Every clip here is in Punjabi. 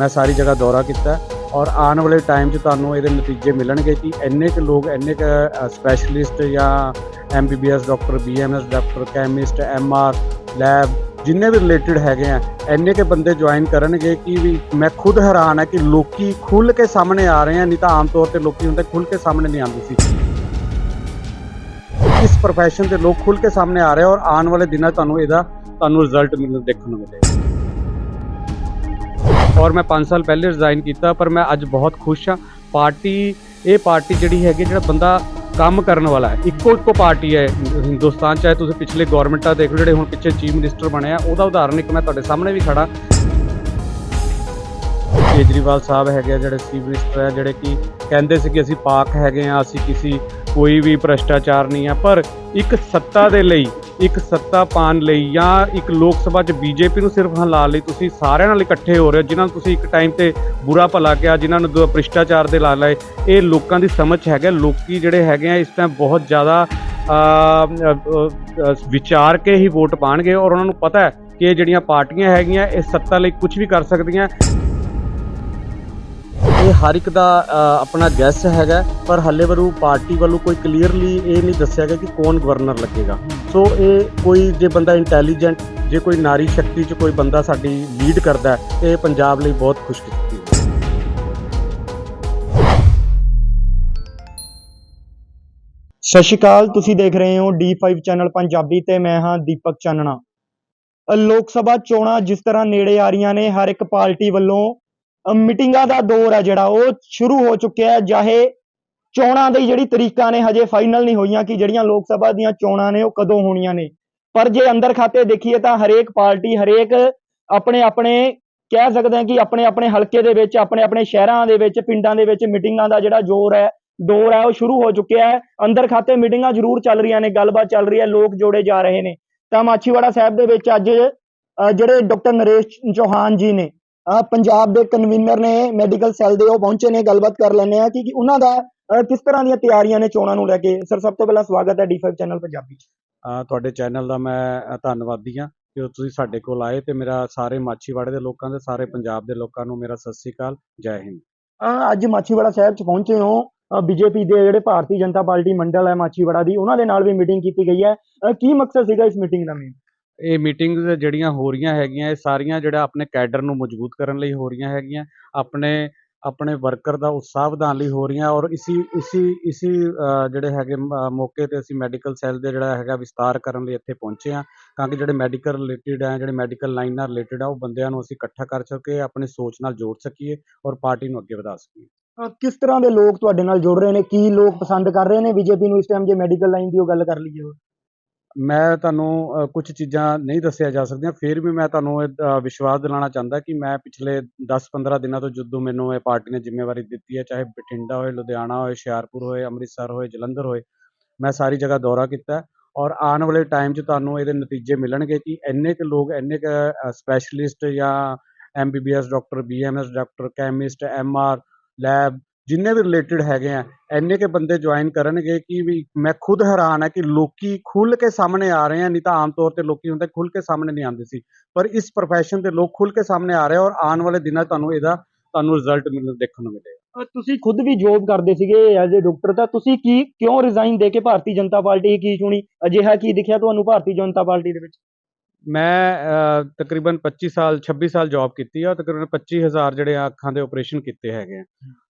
ਮੈਂ ਸਾਰੀ ਜਗ੍ਹਾ ਦੌਰਾ ਕੀਤਾ ਔਰ ਆਉਣ ਵਾਲੇ ਟਾਈਮ 'ਚ ਤੁਹਾਨੂੰ ਇਹਦੇ ਨਤੀਜੇ ਮਿਲਣਗੇ ਕਿ ਇੰਨੇ ਕੁ ਲੋਕ, ਇੰਨੇ ਕੁ ਸਪੈਸ਼ਲਿਸਟ ਜਾਂ MBBS doctor BMS doctor chemist MR lab ਜਿੰਨੇ ਵੀ ਰਿਲੇਟਡ ਹੈਗੇ ਆ, ਇੰਨੇ ਕੇ ਬੰਦੇ ਜੁਆਇਨ ਕਰਨਗੇ ਕਿ ਵੀ ਮੈਂ ਖੁਦ ਹੈਰਾਨ ਹੈ ਕਿ ਲੋਕੀ ਖੁੱਲ ਕੇ ਸਾਹਮਣੇ ਆ ਰਹੇ ਆ, ਨਹੀਂ ਤਾਂ ਆਮ ਤੌਰ ਤੇ ਲੋਕੀ ਹੁੰਦੇ ਖੁੱਲ ਕੇ ਸਾਹਮਣੇ ਨਹੀਂ ਆਉਂਦੇ ਸੀ। ਇਸ profession ਦੇ ਲੋਕ ਖੁੱਲ ਕੇ ਸਾਹਮਣੇ ਆ ਰਹੇ ਔਰ ਆਉਣ ਵਾਲੇ ਦਿਨਾਂ 'ਚ ਤੁਹਾਨੂੰ ਇਹਦਾ, ਤੁਹਾਨੂੰ ਰਿਜ਼ਲਟ ਮਿਲਣ ਦੇਖਣ ਨੂੰ ਮਿਲੇਗਾ। ਔਰ ਮੈਂ 5 ਸਾਲ ਪਹਿਲੇ ਰਿਜ਼ਾਈਨ ਕੀਤਾ, ਪਰ ਮੈਂ ਅੱਜ ਬਹੁਤ ਖੁਸ਼ ਹਾਂ। ਪਾਰਟੀ, ਇਹ ਪਾਰਟੀ ਜਿਹੜੀ ਹੈਗੀ, ਜਿਹੜਾ ਬੰਦਾ ਕੰਮ ਕਰਨ ਵਾਲਾ ਹੈ, ਇੱਕੋ ਇੱਕੋ ਪਾਰਟੀ ਹੈ ਹਿੰਦੁਸਤਾਨ, ਚਾਹੇ ਤੁਸੀਂ ਪਿਛਲੇ ਗਵਰਨਮੈਂਟਾਂ ਦੇਖ ਲਓ, ਜਿਹੜੇ ਹੁਣ ਪਿੱਛੇ ਚੀਫ ਮਿਨਿਸਟਰ ਬਣੇ ਆ, ਉਹਦਾ ਉਦਾਹਰਨ ਇੱਕ ਮੈਂ ਤੁਹਾਡੇ ਸਾਹਮਣੇ ਵੀ ਖੜਾ ਕੇਜਰੀਵਾਲ ਸਾਹਿਬ ਹੈਗੇ ਆ, ਜਿਹੜੇ ਚੀਫ ਮਿਨਿਸਟਰ ਹੈ ਜਿਹੜੇ ਕਿ ਕਹਿੰਦੇ ਸੀ ਕਿ ਅਸੀਂ ਪਾਕ ਹੈਗੇ ਆ, ਅਸੀਂ ਕਿਸੇ ਕੋਈ ਵੀ ਭ੍ਰਸ਼ਟਾਚਾਰ ਨਹੀਂ ਆ, ਪਰ ਇੱਕ ਸੱਤਾ ਦੇ ਲਈ ਇੱਕ ਸੱਤਾ ਪਾਣ ਲਈ ਜਾਂ ਇੱਕ ਲੋਕ ਸਭਾ 'ਚ ਬੀਜੇਪੀ ਨੂੰ ਸਿਰਫ ਹਲਾਲ ਲਈ ਤੁਸੀਂ ਸਾਰਿਆਂ ਨਾਲ ਇਕੱਠੇ ਹੋ ਰਹੇ ਹੋ, ਜਿਨ੍ਹਾਂ ਨੂੰ ਤੁਸੀਂ ਇੱਕ ਟਾਈਮ ਤੇ ਬੁਰਾ ਭਲਾ ਕਿਹਾ, ਜਿਨ੍ਹਾਂ ਨੂੰ ਦ- ਭ੍ਰਿਸ਼ਟਾਚਾਰ ਦੇ ਲਾ ਲਏ। ਇਹ ਲੋਕਾਂ ਦੀ ਸਮਝ ਹੈਗਾ ਲੋਕੀ ਜਿਹੜੇ ਹੈਗੇ ਆ, ਇਸ ਟਾਈਮ ਬਹੁਤ ਜ਼ਿਆਦਾ ਵਿਚਾਰ ਕੇ ਹੀ ਵੋਟ ਪਾਣਗੇ ਔਰ ਉਹਨਾਂ ਨੂੰ ਪਤਾ ਹੈ ਕਿ ਇਹ ਜਿਹੜੀਆਂ ਪਾਰਟੀਆਂ ਹੈਗੀਆਂ, ਇਹ ਸੱਤਾ ਲਈ ਕੁਝ ਵੀ ਕਰ ਸਕਦੀਆਂ। ਇਹ ਹਰ ਇੱਕ ਦਾ ਆਪਣਾ ਗੈਸ ਹੈਗਾ, ਪਰ ਹੱਲੇ ਵਰੂ ਪਾਰਟੀ ਵੱਲੋਂ ਕੋਈ ਕਲੀਅਰਲੀ ਇਹ ਨਹੀਂ ਦੱਸਿਆ ਗਿਆ ਕਿ ਕੌਣ ਗਵਰਨਰ ਲੱਗੇਗਾ। ਸੋ ਇਹ ਕੋਈ ਜੇ ਬੰਦਾ ਇੰਟੈਲੀਜੈਂਟ ਜੇ ਕੋਈ ਨਾਰੀ ਸ਼ਕਤੀ ਚ ਕੋਈ ਬੰਦਾ ਸਾਡੀ ਲੀਡ ਕਰਦਾ ਇਹ ਪੰਜਾਬ ਲਈ ਬਹੁਤ ਖੁਸ਼ਕਿਸਮਤੀ ਹੈ। ਸਤਿ ਸ਼੍ਰੀ ਅਕਾਲ, ਤੁਸੀਂ ਦੇਖ ਰਹੇ ਹੋ D5 ਚੈਨਲ ਪੰਜਾਬੀ ਤੇ ਮੈਂ ਹਾਂ ਦੀਪਕ ਚਾਨਣਾ। ਲੋਕ ਸਭਾ ਚੋਣਾਂ ਜਿਸ ਤਰ੍ਹਾਂ ਨੇੜੇ ਆ ਰਹੀਆਂ ਨੇ, ਹਰ ਇੱਕ ਪਾਰਟੀ ਵੱਲੋਂ ਮੀਟਿੰਗਾਂ ਦਾ ਦੌਰ ਹੈ ਜਿਹੜਾ, ਉਹ ਸ਼ੁਰੂ ਹੋ ਚੁੱਕਿਆ ਹੈ, ਚਾਹੇ ਚੋਣਾਂ ਦੀ ਜਿਹੜੀ ਤਰੀਕਾਂ ਨੇ ਹਜੇ ਫਾਈਨਲ ਨਹੀਂ ਹੋਈਆਂ ਕਿ ਜਿਹੜੀਆਂ ਲੋਕ ਸਭਾ ਦੀਆਂ ਚੋਣਾਂ ਨੇ ਉਹ ਕਦੋਂ ਹੋਣੀਆਂ ਨੇ। ਪਰ ਜੇ ਅੰਦਰ ਖਾਤੇ ਦੇਖੀਏ ਤਾਂ ਹਰੇਕ ਪਾਰਟੀ, ਹਰੇਕ ਆਪਣੇ ਆਪਣੇ ਕਹਿ ਸਕਦੇ ਹਾਂ ਕਿ ਆਪਣੇ ਆਪਣੇ ਹਲਕੇ ਦੇ ਵਿੱਚ, ਆਪਣੇ ਆਪਣੇ ਸ਼ਹਿਰਾਂ ਦੇ ਵਿੱਚ, ਪਿੰਡਾਂ ਦੇ ਵਿੱਚ ਮੀਟਿੰਗਾਂ ਦਾ ਜਿਹੜਾ ਜ਼ੋਰ ਹੈ, ਦੌਰ ਹੈ, ਉਹ ਸ਼ੁਰੂ ਹੋ ਚੁੱਕਿਆ ਹੈ। ਅੰਦਰ ਖਾਤੇ ਮੀਟਿੰਗਾਂ ਜ਼ਰੂਰ ਚੱਲ ਰਹੀਆਂ ਨੇ, ਗੱਲਬਾਤ ਚੱਲ ਰਹੀ ਹੈ, ਲੋਕ ਜੋੜੇ ਜਾ ਰਹੇ ਨੇ। ਤਾਂ ਮਾਛੀਵਾੜਾ ਸਾਹਿਬ ਦੇ ਵਿੱਚ ਅੱਜ ਜਿਹੜੇ ਡਾਕਟਰ ਨਰੇਸ਼ ਚੌਹਾਨ ਜੀ ਨੇ ਪੰਜਾਬ ਦੇ ਕਨਵੀਨਰ ਨੇ ਮੈਡੀਕਲ ਸੈੱਲ ਦੇ ਉਹ ਪਹੁੰਚੇ ਨੇ, ਗੱਲਬਾਤ ਕਰ ਲੈਂਦੇ ਆ ਕਿ ਉਹਨਾਂ ਦਾ ਕਿਸ ਤਰ੍ਹਾਂ ਦੀਆਂ ਤਿਆਰੀਆਂ ਨੇ ਚੋਣਾਂ ਨੂੰ ਲੈ ਕੇ? ਸਰ ਸਭ ਤੋਂ ਪਹਿਲਾਂ ਸਵਾਗਤ ਹੈ D5 ਚੈਨਲ ਪੰਜਾਬੀ 'ਚ। ਤੁਹਾਡੇ ਚੈਨਲ ਦਾ ਮੈਂ ਧੰਨਵਾਦੀ ਹਾਂ ਕਿ ਤੁਸੀਂ ਸਾਡੇ ਕੋਲ ਆਏ ਤੇ ਮੇਰਾ ਸਾਰੇ ਮਾਛੀਵਾੜੇ ਦੇ ਲੋਕਾਂ ਦੇ ਸਾਰੇ ਪੰਜਾਬ ਦੇ ਲੋਕਾਂ ਨੂੰ ਮੇਰਾ ਸਤਿ ਸ੍ਰੀ ਅਕਾਲ ਜੈ ਹਿੰਦ। ਅੱਜ ਮਾਛੀਵਾੜਾ ਸਾਹਿਬ 'ਚ ਪਹੁੰਚੇ ਹੋ। ਬੀਜੇਪੀ ਦੇ ਜਿਹੜੇ ਭਾਰਤੀ ਜਨਤਾ ਪਾਰਟੀ ਮੰਡਲ ਹੈ ਮਾਛੀਵਾੜਾ ਦੀ ਉਹਨਾਂ ਦੇ ਨਾਲ ਵੀ ਮੀਟਿੰਗ ਕੀਤੀ ਗਈ ਹੈ। ਕੀ ਮਕਸਦ ਸੀਗਾ ਇਸ ਮੀਟਿੰਗ ਦਾ ਮੇਨ ਇਹ ਮੀਟਿੰਗਸ ਜਿਹੜੀਆਂ ਹੋ ਰਹੀਆਂ ਹੈਗੀਆਂ ਇਹ ਸਾਰੀਆਂ ਜਿਹੜਾ ਆਪਣੇ ਕੈਡਰ ਨੂੰ ਮਜ਼ਬੂਤ ਕਰਨ ਲਈ ਹੋ ਰਹੀਆਂ ਹੈਗੀਆਂ। ਆਪਣੇ ਆਪਣੇ ਵਰਕਰ ਦਾ ਉਤਸ਼ਾਹ ਵਧਾਉਣ ਲਈ ਹੋ ਰਹੀਆਂ ਔਰ ਇਸੀ ਇਸੀ ਇਸੀ ਜਿਹੜੇ ਹੈਗੇ ਮੌਕੇ ਤੇ ਅਸੀਂ ਮੈਡੀਕਲ ਸੈੱਲ ਦੇ ਜਿਹੜਾ ਹੈਗਾ ਵਿਸਤਾਰ ਕਰਨ ਲਈ ਇੱਥੇ ਪਹੁੰਚੇ ਹਾਂ ਤਾਂ ਕਿ ਜਿਹੜੇ ਮੈਡੀਕਲ ਰਿਲੇਟਿਡ ਆ, ਜਿਹੜੇ ਮੈਡੀਕਲ ਲਾਈਨ ਨਾਲ ਰਿਲੇਟਿਡ ਆ, ਉਹ ਬੰਦਿਆਂ ਨੂੰ ਅਸੀਂ ਇਕੱਠਾ ਕਰ ਸਕੀਏ ਆਪਣੀ ਸੋਚ ਨਾਲ ਜੋੜ ਸਕੀਏ ਔਰ ਪਾਰਟੀ ਨੂੰ ਅੱਗੇ ਵਧਾ ਸਕੀਏ। ਕਿਸ ਤਰ੍ਹਾਂ ਦੇ ਲੋਕ ਤੁਹਾਡੇ ਨਾਲ ਜੁੜ ਰਹੇ ਨੇ? ਕੀ ਲੋਕ ਪਸੰਦ ਕਰ ਰਹੇ ਨੇ? ਬੀਜੇਪੀ ਨੂੰ ਇਸ ਟਾਈਮ ਜੇ ਮੈਡੀਕਲ ਲਾਈਨ ਦੀ ਉਹ ਗੱਲ ਕਰ ਲਈਏ ਮੈਂ ਤੁਹਾਨੂੰ ਕੁਝ ਚੀਜ਼ਾਂ ਨਹੀਂ ਦੱਸਿਆ ਜਾ ਸਕਦੀਆਂ ਫਿਰ ਵੀ ਮੈਂ ਤੁਹਾਨੂੰ ਇਹ, ਵਿਸ਼ਵਾਸ ਦਿਲਾਉਣਾ ਚਾਹੁੰਦਾ ਕਿ ਮੈਂ ਪਿਛਲੇ 10-15 ਦਿਨਾਂ ਤੋਂ ਜਦੋਂ ਮੈਨੂੰ ਇਹ ਪਾਰਟੀ ਨੇ ਜ਼ਿੰਮੇਵਾਰੀ ਦਿੱਤੀ ਹੈ ਚਾਹੇ ਬਠਿੰਡਾ ਹੋਏ ਲੁਧਿਆਣਾ ਹੋਏ ਹੁਸ਼ਿਆਰਪੁਰ ਹੋਏ ਅੰਮ੍ਰਿਤਸਰ ਹੋਏ ਜਲੰਧਰ ਹੋਏ ਮੈਂ ਸਾਰੀ ਜਗ੍ਹਾ ਦੌਰਾ ਕੀਤਾ ਔਰ ਆਉਣ ਵਾਲੇ ਟਾਈਮ 'ਚ ਤੁਹਾਨੂੰ ਇਹਦੇ ਨਤੀਜੇ ਮਿਲਣਗੇ ਕਿ ਇੰਨੇ ਕੁ ਲੋਕ ਇੰਨੇ ਕੁ ਸਪੈਸ਼ਲਿਸਟ ਜਾਂ MBBS doctor BMS doctor chemist MR lab ਜਿੰਨੇ ਵੀ ਰਿਲੇਟਡ ਹੈਗੇ ਆ, ਇੰਨੇ ਕੇ ਬੰਦੇ ਜੁਆਇਨ ਕਰਨਗੇ ਕਿ ਵੀ ਮੈਂ ਖੁਦ ਹੈਰਾਨ ਹੈ ਕਿ ਲੋਕੀ ਖੁੱਲ ਕੇ ਸਾਹਮਣੇ ਆ ਰਹੇ ਆ, ਨਹੀਂ ਤਾਂ ਆਮ ਤੌਰ ਤੇ ਲੋਕੀ ਹੁੰਦੇ ਖੁੱਲ ਕੇ ਸਾਹਮਣੇ ਨਹੀਂ ਆਉਂਦੇ ਸੀ। ਪਰ ਇਸ profession ਦੇ ਲੋਕ ਖੁੱਲ ਕੇ ਸਾਹਮਣੇ ਆ ਰਹੇ ਔਰ ਆਉਣ ਵਾਲੇ ਦਿਨਾਂ ਤੁਹਾਨੂੰ ਇਹਦਾ, ਤੁਹਾਨੂੰ ਰਿਜ਼ਲਟ ਮਿਲਣ, ਦੇਖਣ ਨੂੰ ਮਿਲੇਗਾ। ਤੁਸੀਂ ਖੁਦ ਵੀ ਜੋਬ ਕਰਦੇ ਸੀਗੇ ਐਜ਼ ਅ ਡਾਕਟਰ ਤਾਂ ਤੁਸੀਂ ਕੀ, ਕਿਉਂ ਰਿਜ਼ਾਈਨ ਦੇ ਕੇ ਭਾਰਤੀ ਜਨਤਾ ਪਾਰਟੀ ਕੀ ਚੁਣੀ? ਅਜਿਹਾ ਕੀ ਦਿਖਿਆ ਤੁਹਾਨੂੰ ਭਾਰਤੀ ਜਨਤਾ ਪਾਰਟੀ ਦੇ ਵਿੱਚ? ਮੈਂ ਤਕਰੀਬਨ 25 ਸਾਲ 26 ਸਾਲ ਜੌਬ ਕੀਤੀ ਆ ਤਕਰੀਬਨ 25000 ਜਿਹੜੇ ਆ ਅੱਖਾਂ ਦੇ ਆਪਰੇਸ਼ਨ ਕੀਤੇ ਹੈਗੇ ਆ।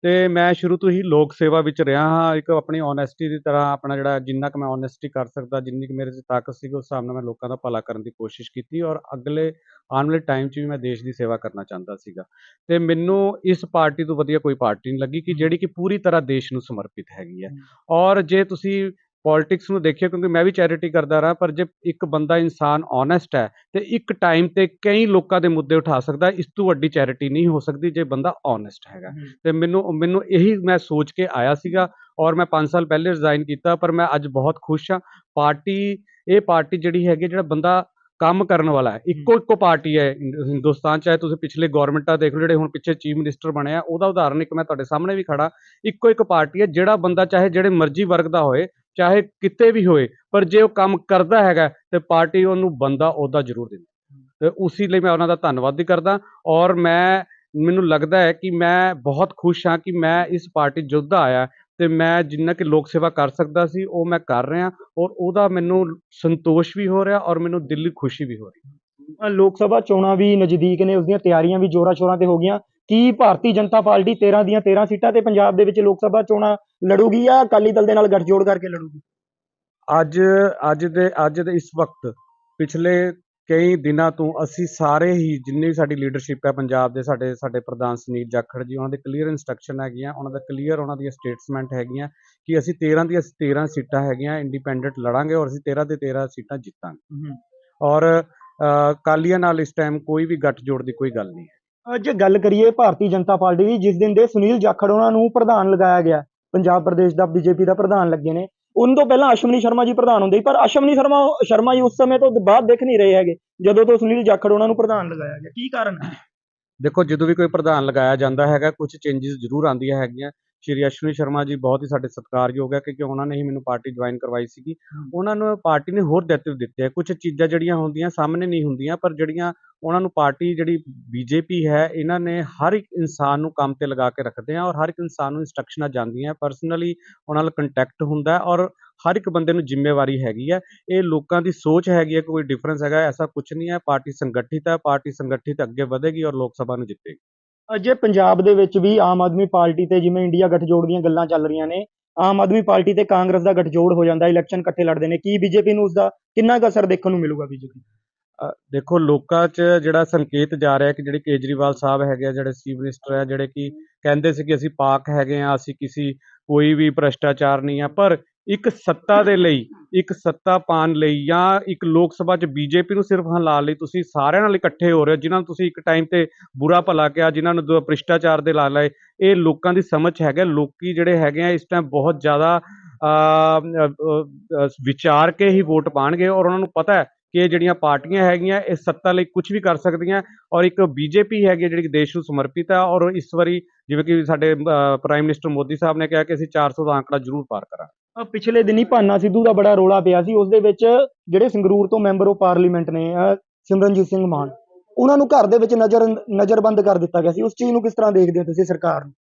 ਤੇ ਮੈਂ ਸ਼ੁਰੂ ਤੋਂ ਹੀ ਲੋਕ ਸੇਵਾ ਵਿੱਚ ਰਿਹਾ ਹਾਂ ਇੱਕ ਆਪਣੀ ਓਨੈਸਟੀ ਦੀ ਤਰ੍ਹਾਂ ਆਪਣਾ ਜਿਹੜਾ ਜਿੰਨਾ ਕੁ ਮੈਂ ਓਨੈਸਟੀ ਕਰ ਸਕਦਾ ਜਿੰਨੀ ਕੁ ਮੇਰੇ 'ਚ ਤਾਕਤ ਸੀ ਉਸ ਹਿਸਾਬ ਨਾਲ ਮੈਂ ਲੋਕਾਂ ਦਾ ਭਲਾ ਕਰਨ ਦੀ ਕੋਸ਼ਿਸ਼ ਕੀਤੀ ਔਰ ਅਗਲੇ ਆਉਣ ਵਾਲੇ ਟਾਈਮ 'ਚ ਵੀ ਮੈਂ ਦੇਸ਼ ਦੀ ਸੇਵਾ ਕਰਨਾ ਚਾਹੁੰਦਾ ਸੀਗਾ। ਤੇ ਮੈਨੂੰ ਇਸ ਪਾਰਟੀ ਤੋਂ ਵਧੀਆ ਕੋਈ ਪਾਰਟੀ ਨਹੀਂ ਲੱਗੀ ਕਿ ਜਿਹੜੀ ਕਿ ਪੂਰੀ ਤਰ੍ਹਾਂ ਦੇਸ਼ ਨੂੰ ਸਮਰਪਿਤ ਹੈਗੀ ਹੈ। ਔਰ ਜੇ ਤੁਸੀਂ ਪੋਲਿਟਿਕਸ ਨੂੰ ਦੇਖਿਓ ਕਿਉਂਕਿ ਮੈਂ ਵੀ ਚੈਰਿਟੀ ਕਰਦਾ ਰਹਾ ਪਰ ਜੇ ਇੱਕ ਬੰਦਾ ਇਨਸਾਨ ਓਨੈਸਟ ਹੈ ਤੇ ਇੱਕ ਟਾਈਮ ਤੇ ਕਈ ਲੋਕਾਂ ਦੇ ਮੁੱਦੇ ਉਠਾ ਸਕਦਾ ਇਸ ਤੋਂ ਵੱਡੀ ਚੈਰਿਟੀ ਨਹੀਂ ਹੋ ਸਕਦੀ ਜੇ ਬੰਦਾ ਓਨੈਸਟ ਹੈਗਾ। ਤੇ ਮੈਨੂੰ ਮੈਨੂੰ ਇਹੀ ਮੈਂ ਸੋਚ ਕੇ ਆਇਆ ਸੀਗਾ ਔਰ ਮੈਂ 5 ਸਾਲ ਪਹਿਲੇ ਰਿਜ਼ਾਈਨ ਕੀਤਾ ਪਰ ਮੈਂ ਅੱਜ ਬਹੁਤ ਖੁਸ਼ ਹਾਂ। ਪਾਰਟੀ ਇਹ ਪਾਰਟੀ ਜਿਹੜੀ ਹੈਗੀ ਜਿਹੜਾ ਬੰਦਾ ਕੰਮ ਕਰਨ ਵਾਲਾ ਹੈ ਇੱਕੋ ਇੱਕੋ ਪਾਰਟੀ ਹੈ ਹਿੰਦ- ਹਿੰਦੁਸਤਾਨ ਚਾਹੇ ਤੁਸੀਂ ਪਿਛਲੇ ਗਵਰਨਮੈਂਟਾਂ ਦੇਖ ਲਓ ਜਿਹੜੇ ਹੁਣ ਪਿੱਛੇ ਚੀਫ ਮਿਨਿਸਟਰ ਬਣੇ ਆ ਉਹਦਾ ਉਦਾਹਰਨ ਇੱਕ ਮੈਂ ਤੁਹਾਡੇ ਸਾਹਮਣੇ ਵੀ ਖੜਾ ਇੱਕੋ ਇੱਕ ਪਾਰਟੀ ਹੈ ਜਿਹੜਾ ਬੰਦਾ ਚਾਹੇ ਜਿਹੜੇ ਮਰਜ਼ੀ ਵਰਗ ਦਾ ਹੋਏ ਚਾਹੇ ਕਿਤੇ ਵੀ ਹੋਏ, ਪਰ ਜੇ ਉਹ ਕੰਮ ਕਰਦਾ ਹੈਗਾ ਤੇ ਪਾਰਟੀ ਉਹਨੂੰ ਬੰਦਾ ਉਹਦਾ ਜ਼ਰੂਰ ਦਿੰਦੀ। ਤੇ ਉਸੇ ਲਈ ਮੈਂ ਉਹਨਾਂ ਦਾ ਧੰਨਵਾਦ ਵੀ ਕਰਦਾ ਔਰ ਮੈਂ, ਮੈਨੂੰ ਲੱਗਦਾ ਹੈ ਕਿ ਮੈਂ ਬਹੁਤ ਖੁਸ਼ ਹਾਂ ਕਿ ਮੈਂ ਇਸ ਪਾਰਟੀ 'ਚ ਜੁੜਦਾ ਆਇਆ ਤੇ ਮੈਂ ਜਿੰਨਾ ਕਿ ਲੋਕ ਸੇਵਾ ਕਰ ਸਕਦਾ ਸੀ, ਉਹ ਮੈਂ ਕਰ ਰਿਹਾ ਔਰ ਉਹਦਾ ਮੈਨੂੰ ਸੰਤੋਸ਼ ਵੀ ਹੋ ਰਿਹਾ ਔਰ ਮੈਨੂੰ ਦਿਲੀ ਖੁਸ਼ੀ ਵੀ ਹੋ ਰਹੀ। ਲੋਕ ਸਭਾ ਚੋਣਾਂ ਵੀ ਨਜ਼ਦੀਕ ਨੇ ਉਸ ਦੀਆਂ ਤਿਆਰੀਆਂ ਵੀ ਜ਼ੋਰਾਂ ਸ਼ੋਰਾਂ ਤੇ ਹੋ ਗਈਆਂ। ਕੀ ਭਾਰਤੀ ਜਨਤਾ ਪਾਰਟੀ 13 ਦੀਆਂ 13 ਸੀਟਾਂ ਤੇ ਪੰਜਾਬ ਦੇ ਵਿੱਚ ਲੋਕ ਸਭਾ ਚੋਣਾਂ ਲੜੂਗੀ ਜਾਂ ਅਕਾਲੀ ਦਲ ਦੇ ਨਾਲ ਗੱਠਜੋੜ ਕਰਕੇ ਲੜੂਗੀ? ਅੱਜ ਅੱਜ ਦੇ ਅੱਜ ਦੇ ਇਸ ਵਕਤ ਪਿਛਲੇ ਕਈ ਦਿਨਾਂ ਤੋਂ ਅਸੀਂ ਸਾਰੇ ਹੀ ਜਿੰਨੀ ਸਾਡੀ ਲੀਡਰਸ਼ਿਪ ਹੈ ਪੰਜਾਬ ਦੇ ਸਾਡੇ ਸਾਡੇ ਪ੍ਰਧਾਨ ਸੁਨੀਲ ਜਾਖੜ ਜੀ ਉਹਨਾਂ ਦੇ ਕਲੀਅਰ ਇਨਸਟਰਕਸ਼ਨ ਹੈਗੀਆਂ ਉਹਨਾਂ ਦਾ ਕਲੀਅਰ ਉਹਨਾਂ ਦੀਆਂ ਸਟੇਟਸਮੈਂਟ ਹੈਗੀਆਂ ਕਿ ਅਸੀਂ 13 ਦੀਆਂ 13 ਸੀਟਾਂ ਹੈਗੀਆਂ ਇੰਡੀਪੈਂਡੈਂਟ ਲੜਾਂਗੇ ਔਰ ਅਸੀਂ 13 ਦੇ 13 ਸੀਟਾਂ ਜਿੱਤਾਂਗੇ। ਔਰ ਕਾਲੀਆਂ ਨਾਲ ਇਸ ਟਾਈਮ ਕੋਈ ਵੀ ਗੱਠਜੋੜ ਦੀ ਕੋਈ ਗੱਲ ਨਹੀਂ ਹੈ। ਅੱਜ ਗੱਲ ਕਰੀਏ ਭਾਰਤੀ ਜਨਤਾ ਪਾਰਟੀ ਦੀ, ਜਿਸ ਦਿਨ ਦੇ ਸੁਨੀਲ ਜਾਖੜ ਉਹਨਾਂ ਨੂੰ ਪ੍ਰਧਾਨ ਲਗਾਇਆ ਗਿਆ। ਪੰਜਾਬ ਪ੍ਰਦੇਸ਼ ਦਾ ਬੀਜੇਪੀ ਦਾ ਪ੍ਰਧਾਨ ਲੱਗੇ ਨੇ। ਉਹਨਾਂ ਤੋਂ ਪਹਿਲਾਂ ਅਸ਼ਵਨੀ ਸ਼ਰਮਾ ਜੀ ਪ੍ਰਧਾਨ ਹੁੰਦੇ ਸੀ, ਪਰ ਅਸ਼ਵਨੀ ਸ਼ਰਮਾ ਸ਼ਰਮਾ ਜੀ ਉਸ ਸਮੇਂ ਤੋਂ ਬਾਅਦ ਦੇਖ ਨਹੀਂ ਰਹੇ ਹੈਗੇ, ਜਦੋਂ ਤੋਂ ਸੁਨੀਲ ਜਾਖੜ ਉਹਨਾਂ ਨੂੰ ਪ੍ਰਧਾਨ ਲਗਾਇਆ ਗਿਆ। ਕੀ ਕਾਰਨ ਹੈ? ਦੇਖੋ, ਜਦੋਂ ਵੀ ਕੋਈ ਪ੍ਰਧਾਨ ਲਗਾਇਆ ਜਾਂਦਾ ਹੈਗਾ ਕੁਝ ਚੇਂਜਸ ਜ਼ਰੂਰ ਆਉਂਦੀਆਂ ਹੈਗੀਆਂ। ਸ਼੍ਰੀ ਅਸ਼ਵਨੀ ਸ਼ਰਮਾ ਜੀ ਬਹੁਤ ਹੀ ਸਾਡੇ ਸਤਿਕਾਰਯੋਗ ਹੈ ਕਿਉਂਕਿ ਉਹਨਾਂ ਨੇ ਹੀ ਮੈਨੂੰ ਪਾਰਟੀ ਜੁਆਇਨ ਕਰਵਾਈ ਸੀਗੀ। ਉਹਨਾਂ ਨੂੰ ਪਾਰਟੀ ਨੇ ਹੋਰ ਦਾਇਤਵ ਦਿੱਤੇ ਆ ਕੁਝ ਚੀਜ਼ਾਂ ਜਿਹੜੀਆਂ ਹੁੰਦੀਆਂ ਸਾਹਮਣੇ ਨਹੀਂ ਹੁੰਦੀਆਂ ਪਰ ਜਿਹੜੀਆਂ ਉਹਨਾਂ ਨੂੰ ਪਾਰਟੀ ਜਿਹੜੀ ਬੀਜੇਪੀ ਹੈ ਇਹਨਾਂ ਨੇ ਹਰ ਇੱਕ ਇਨਸਾਨ ਨੂੰ ਕੰਮ ਤੇ ਲਗਾ ਕੇ ਰੱਖਦੇ ਆ ਔਰ ਹਰ ਇੱਕ ਇਨਸਾਨ ਨੂੰ ਇਨਸਟਰਕਸ਼ਨਾਂ ਜਾਂਦੀਆਂ। ਪਰਸਨਲੀ ਉਹਨਾਂ ਨਾਲ ਕੰਟੈਕਟ ਹੁੰਦਾ ਔਰ ਹਰ ਇੱਕ ਬੰਦੇ ਨੂੰ ਜ਼ਿੰਮੇਵਾਰੀ ਹੈਗੀ ਹੈ। ਇਹ ਲੋਕਾਂ ਦੀ ਸੋਚ ਹੈਗੀ ਹੈ ਕੋਈ ਡਿਫਰੈਂਸ ਹੈਗਾ ਐਸਾ ਕੁਝ ਨਹੀਂ ਹੈ। ਪਾਰਟੀ ਸੰਗਠਿਤ ਹੈ ਪਾਰਟੀ ਸੰਗਠਿਤ ਅੱਗੇ ਵਧੇਗੀ ਔਰ ਲੋਕ ਸਭਾ ਨੂੰ ਜਿੱਤੇਗੀ। ਅਜੇ ਪੰਜਾਬ ਦੇ ਵਿੱਚ ਵੀ ਆਮ ਆਦਮੀ ਪਾਰਟੀ ਤੇ ਜਿਵੇਂ ਇੰਡੀਆ ਗੱਠਜੋੜ ਦੀਆਂ ਗੱਲਾਂ ਚੱਲ ਰਹੀਆਂ ਨੇ ਆਮ ਆਦਮੀ ਪਾਰਟੀ ਤੇ ਕਾਂਗਰਸ ਦਾ ਗੱਠਜੋੜ ਹੋ ਜਾਂਦਾ ਇਲੈਕਸ਼ਨ ਇਕੱਠੇ ਲੜਦੇ ਨੇ ਕੀ ਬੀਜੇਪੀ ਨੂੰ ਉਸ ਦਾ ਕਿੰਨਾ ਕੁ ਅਸਰ ਦੇਖਣ ਨੂੰ ਮਿਲੂਗਾ ਬੀਜੇਪੀ ਅ, ਦੇਖੋ ਲੋਕਾਂ 'ਚ ਜਿਹੜਾ ਸੰਕੇਤ ਜਾ ਰਿਹਾ ਕਿ ਜਿਹੜੇ ਕੇਜਰੀਵਾਲ ਸਾਹਿਬ ਹੈਗੇ ਆ ਜਿਹੜੇ ਚੀਫ ਮਿਨਿਸਟਰ ਹੈ ਜਿਹੜੇ ਕਿ ਕਹਿੰਦੇ ਸੀ ਕਿ ਅਸੀਂ ਪਾਕ ਹੈਗੇ ਆ ਅਸੀਂ ਕਿਸੇ ਕੋਈ ਵੀ ਭ੍ਰਸ਼ਟਾਚਾਰ ਨਹੀਂ ਆ ਪਰ ਇੱਕ ਸੱਤਾ ਦੇ ਲਈ, ਇੱਕ ਸੱਤਾ ਪਾਉਣ ਲਈ ਜਾਂ ਇੱਕ ਲੋਕ ਸਭਾ 'ਚ ਬੀਜੇਪੀ ਨੂੰ ਸਿਰਫ ਹਲਾਉਣ ਲਈ ਤੁਸੀਂ ਸਾਰਿਆਂ ਨਾਲ ਇਕੱਠੇ ਹੋ ਰਹੇ ਹੋ, ਜਿਨ੍ਹਾਂ ਨੂੰ ਤੁਸੀਂ ਇੱਕ ਟਾਈਮ ਤੇ ਬੁਰਾ ਭਲਾ ਕਿਹਾ, ਜਿਨ੍ਹਾਂ ਨੂੰ ਦ- ਭ੍ਰਿਸ਼ਟਾਚਾਰ ਦੇ ਲਾ ਲਏ। ਇਹ ਲੋਕਾਂ ਦੀ ਸਮਝ ਹੈਗਾ, ਲੋਕੀ ਜਿਹੜੇ ਹੈਗੇ ਆ ਇਸ ਟਾਈਮ ਬਹੁਤ ਜ਼ਿਆਦਾ ਵਿਚਾਰ ਕੇ ਹੀ ਵੋਟ ਪਾਣਗੇ ਔਰ ਉਹਨਾਂ ਨੂੰ ਪਤਾ ਹੈ ਕਿ ਇਹ ਜਿਹੜੀਆਂ ਪਾਰਟੀਆਂ ਹੈਗੀਆਂ, ਇਹ ਸੱਤਾ ਲਈ ਕੁਝ ਵੀ ਕਰ ਸਕਦੀਆਂ ਔਰ ਇੱਕ ਬੀਜੇਪੀ ਹੈਗੀ ਹੈ ਜਿਹੜੀ ਕਿ ਦੇਸ਼ ਨੂੰ ਸਮਰਪਿਤ ਹੈ ਔਰ ਇਸ ਵਾਰੀ ਜਿਵੇਂ ਕਿ ਸਾਡੇ ਪ੍ਰਾਈਮ ਮਿਨਿਸਟਰ ਮੋਦੀ ਸਾਹਿਬ ਨੇ ਕਿਹਾ ਕਿ ਅਸੀਂ 400 ਦਾ ਆંકੜਾ ਜ਼ਰੂਰ ਪਾਰ ਕਰਾਂਗੇ। ਪਿਛਲੇ ਦਿਨੀ ਭਾਨਾ ਸਿੱਧੂ ਦਾ ਬੜਾ ਰੋਲਾ ਪਿਆ ਸੀ ਉਸ ਦੇ ਵਿੱਚ ਜਿਹੜੇ ਸੰਗਰੂਰ ਤੋਂ ਮੈਂਬਰ ਆਫ ਪਾਰਲੀਮੈਂਟ ਨੇ ਸਿਮਰਨਜੀਤ ਸਿੰਘ ਮਾਨ। ਉਹਨਾਂ ਨੂੰ ਘਰ ਦੇ ਵਿੱਚ ਨਜ਼ਰ, ਨਜ਼ਰਬੰਦ ਕਰ ਦਿੱਤਾ ਗਿਆ ਸੀ। ਉਸ ਚੀਜ਼ ਨੂੰ ਕਿਸ ਤਰ੍ਹਾਂ ਦੇਖਦੇ ਹੋ ਤੁਸੀਂ ਸਰਕਾਰ ਨੂੰ?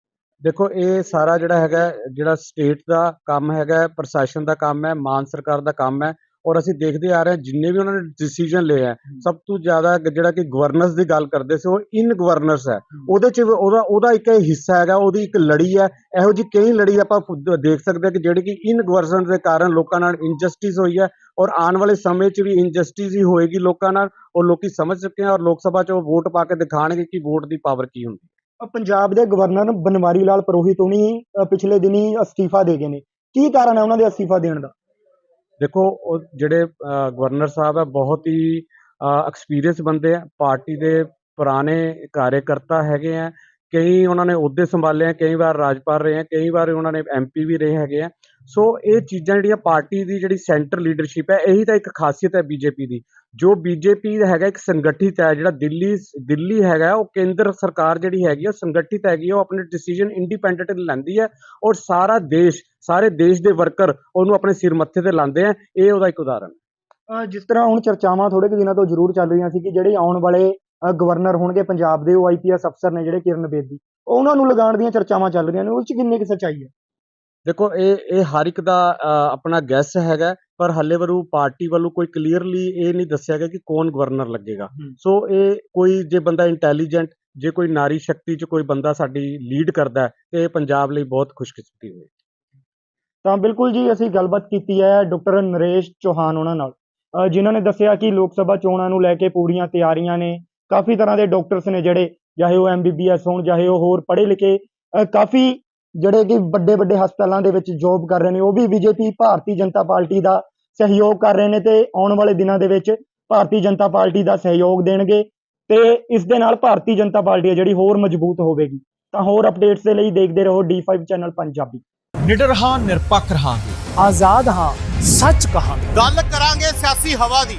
ਦੇਖੋ, ਇਹ ਸਾਰਾ ਜਿਹੜਾ ਹੈਗਾ, ਜਿਹੜਾ ਸਟੇਟ ਦਾ ਕੰਮ ਹੈਗਾ, ਪ੍ਰਸ਼ਾਸਨ ਦਾ ਕੰਮ ਹੈ, ਮਾਨ ਸਰਕਾਰ ਦਾ ਕੰਮ ਹੈ। ਔਰ ਅਸੀਂ ਦੇਖਦੇ ਆ ਰਹੇ ਹਾਂ ਜਿੰਨੇ ਵੀ ਉਹਨਾਂ ਨੇ ਡਿਸੀਜਨ ਲਏ ਹੈ। ਸਭ ਤੋਂ ਜ਼ਿਆਦਾ ਜਿਹੜਾ ਕਿ ਗਵਰਨੈਂਸ ਦੀ ਗੱਲ ਕਰਦੇ ਸੀ ਉਹ ਇਨ ਗਵਰਨੈਂਸ ਹੈ। ਉਹਦੇ ਚ ਉਹਦਾ ਉਹਦਾ ਇੱਕ ਹਿੱਸਾ ਹੈਗਾ ਉਹਦੀ ਇੱਕ ਲੜੀ ਹੈ। ਇਹੋ ਜਿਹੀ ਕਈ ਲੜੀ ਆਪਾਂ ਦੇਖ ਸਕਦੇ ਕਿ ਜਿਹੜੀ ਕਿ ਇਨ ਗਵਰਨੈਂਸ ਦੇ ਕਾਰਨ ਲੋਕਾਂ ਨਾਲ ਇਨਜਸਟਿਸ ਹੋਈ ਹੈ ਔਰ ਆਉਣ ਵਾਲੇ ਸਮੇਂ 'ਚ ਵੀ ਇਨਜਸਟਿਸ ਹੀ ਹੋਏਗੀ ਲੋਕਾਂ ਨਾਲ ਔਰ ਲੋਕੀ ਸਮਝ ਚੁੱਕੇ ਆ ਔਰ ਲੋਕ ਸਭਾ 'ਚ ਉਹ ਵੋਟ ਪਾ ਕੇ ਦਿਖਾਣਗੇ ਕਿ ਵੋਟ ਦੀ ਪਾਵਰ ਕੀ ਹੁੰਦੀ ਪੰਜਾਬ ਦੇ ਗਵਰਨਰ ਬਨਵਾਰੀ ਲਾਲ ਪ੍ਰੋਹਿਤ ਅ, ਪਿਛਲੇ ਦਿਨੀ ਅਸਤੀਫਾ ਦੇ ਗਏ ਨੇ। ਕੀ ਕਾਰਨ ਹੈ ਉਹਨਾਂ ਦੇ ਅਸਤੀਫਾ ਦੇਣ ਦਾ? ਦੇਖੋ ਉਹ ਜਿਹੜੇ ਅ, ਗਵਰਨਰ ਸਾਹਿਬ ਆ ਬਹੁਤ ਹੀ ਐਕਸਪੀਰੀਅੰਸ ਬੰਦੇ ਆ ਪਾਰਟੀ ਦੇ ਪੁਰਾਣੇ ਕਾਰਜਕਰਤਾ ਹੈਗੇ ਆ ਕਈ ਉਹਨਾਂ ਨੇ ਅਹੁਦੇ ਸੰਭਾਲੇ ਆ ਕਈ ਵਾਰ ਰਾਜਪਾਲ ਰਹੇ ਆ ਕਈ ਵਾਰ ਉਹਨਾਂ ਨੇ ਐਮਪੀ ਵੀ ਰਹੇ ਹੈਗੇ ਆ ਸੋ ਇਹ ਚੀਜ਼ਾਂ ਜਿਹੜੀਆਂ ਪਾਰਟੀ ਦੀ ਜਿਹੜੀ ਸੈਂਟਰ ਲੀਡਰਸ਼ਿਪ ਹੈ ਇਹੀ ਤਾਂ ਇੱਕ ਖਾਸੀਅਤ ਹੈ ਬੀਜੇਪੀ ਦੀ। ਜੋ ਬੀਜੇਪੀ ਹੈਗਾ ਇੱਕ ਸੰਗਠਿਤ ਹੈ ਜਿਹੜਾ ਦਿੱਲੀ ਦਿੱਲੀ ਹੈਗਾ ਉਹ ਕੇਂਦਰ ਸਰਕਾਰ ਜਿਹੜੀ ਹੈਗੀ ਆ, ਉਹ ਸੰਗਠਿਤ ਹੈਗੀ ਉਹ ਆਪਣੇ ਡਿਸੀਜਨ ਇੰਡੀਪੈਂਡੈਂਟ ਲੈਂਦੀ ਹੈ ਔਰ ਸਾਰਾ ਦੇਸ਼ ਸਾਰੇ ਦੇਸ਼ ਦੇ ਵਰਕਰ ਉਹਨੂੰ ਆਪਣੇ ਸਿਰ ਮੱਥੇ ਤੇ ਲਾਉਂਦੇ ਆ। ਇਹ ਉਹਦਾ ਇੱਕ ਉਦਾਹਰਣ ਜਿਸ ਤਰ੍ਹਾਂ ਹੁਣ ਚਰਚਾਵਾਂ ਥੋੜੇ ਕੁ ਦਿਨਾਂ ਤੋਂ ਜ਼ਰੂਰ ਚੱਲ ਰਹੀਆਂ ਸੀ ਕਿ ਜਿਹੜੇ ਆਉਣ ਵਾਲੇ ਗਵਰਨਰ ਹੋਣਗੇ ਪੰਜਾਬ ਦੇ ਉਹ ਆਈਪੀਐਸ ਅਫਸਰ ਨੇ ਜਿਹੜੇ ਕਿਰਨ ਬੇਦੀ ਉਹਨਾਂ ਨੂੰ ਲਗਾਉਣ ਦੀਆਂ ਚਰਚਾਵਾਂ ਚੱਲ ਰਹੀਆਂ ਨੇ ਉਸ 'ਚ ਕਿੰਨੇ ਕੁ ਸੱਚਾਈ ਹੈ? ਦੇਖੋ ਇਹ ਇਹ ਹਰ ਇੱਕ ਦਾ ਆਪਣਾ ਗੈਸ ਹੈਗਾ ਪਰ ਹੱਲੇ ਵੱਲੋਂ ਪਾਰਟੀ ਵੱਲੋਂ ਕੋਈ ਕਲੀਅਰਲੀ ਇਹ ਨਹੀਂ ਦੱਸਿਆ ਗਿਆ ਕਿ ਕੌਣ ਗਵਰਨਰ ਲੱਗੇਗਾ। ਸੋ ਇਹ ਕੋਈ ਜੇ ਬੰਦਾ ਇੰਟੈਲੀਜੈਂਟ ਜੇ ਕੋਈ ਨਾਰੀ ਸ਼ਕਤੀ ਚ ਕੋਈ ਬੰਦਾ ਸਾਡੀ ਲੀਡ ਕਰਦਾ ਤੇ ਇਹ ਪੰਜਾਬ ਲਈ ਬਹੁਤ ਖੁਸ਼ਕਿਸਮਤੀ ਹੋਏ ਤਾਂ ਬਿਲਕੁਲ ਜੀ ਅਸੀਂ ਗੱਲਬਾਤ ਕੀਤੀ ਹੈ ਡਾਕਟਰ ਨਰੇਸ਼ ਚੌਹਾਨ ਉਹਨਾਂ ਨਾਲ ਜਿਨ੍ਹਾਂ ਨੇ ਦੱਸਿਆ ਕਿ ਲੋਕ ਸਭਾ ਚੋਣਾਂ ਨੂੰ ਲੈ ਕੇ ਪੂਰੀਆਂ ਤਿਆਰੀਆਂ ਨੇ। ਕਾਫੀ ਤਰ੍ਹਾਂ ਦੇ ਡਾਕਟਰਸ ਨੇ ਜਿਹੜੇ ਚਾਹੇ ਉਹ ਐਮਬੀਬੀਐਸ ਹੋਣ ਚਾਹੇ ਉਹ ਹੋਰ ਪੜ੍ਹੇ ਲਿਖੇ ਕਾਫੀ ਜਿਹੜੇ ਕਿ ਵੱਡੇ ਵੱਡੇ ਹਸਪਤਾਲਾਂ ਦੇ ਵਿੱਚ ਜੌਬ ਕਰ ਰਹੇ ਨੇ ਉਹ ਵੀ ਬੀਜੇਪੀ ਭਾਰਤੀ ਜਨਤਾ ਪਾਰਟੀ ਦਾ ਸਹਿਯੋਗ ਕਰ ਰਹੇ ਨੇ ਤੇ ਆਉਣ ਵਾਲੇ ਦਿਨਾਂ ਦੇ ਵਿੱਚ ਭਾਰਤੀ ਜਨਤਾ ਪਾਰਟੀ ਦਾ ਸਹਿਯੋਗ ਦੇਣਗੇ ਤੇ ਇਸ ਦੇ ਨਾਲ ਭਾਰਤੀ ਜਨਤਾ ਪਾਰਟੀ ਹੈ ਜਿਹੜੀ ਹੋਰ ਮਜ਼ਬੂਤ ਹੋਵੇਗੀ। ਤਾਂ ਹੋਰ ਅਪਡੇਟਸ ਦੇ ਲਈ ਦੇਖਦੇ ਰਹੋ D5 ਚੈਨਲ ਪੰਜਾਬੀ। ਨਿਡਰ ਹਾਂ ਨਿਰਪੱਖ ਰਹਾਂਗੇ। ਆਜ਼ਾਦ ਹਾਂ ਸੱਚ ਕਹਾਂਗੇ। ਗੱਲ ਕਰਾਂਗੇ ਸਿਆਸੀ ਹਵਾ ਦੀ।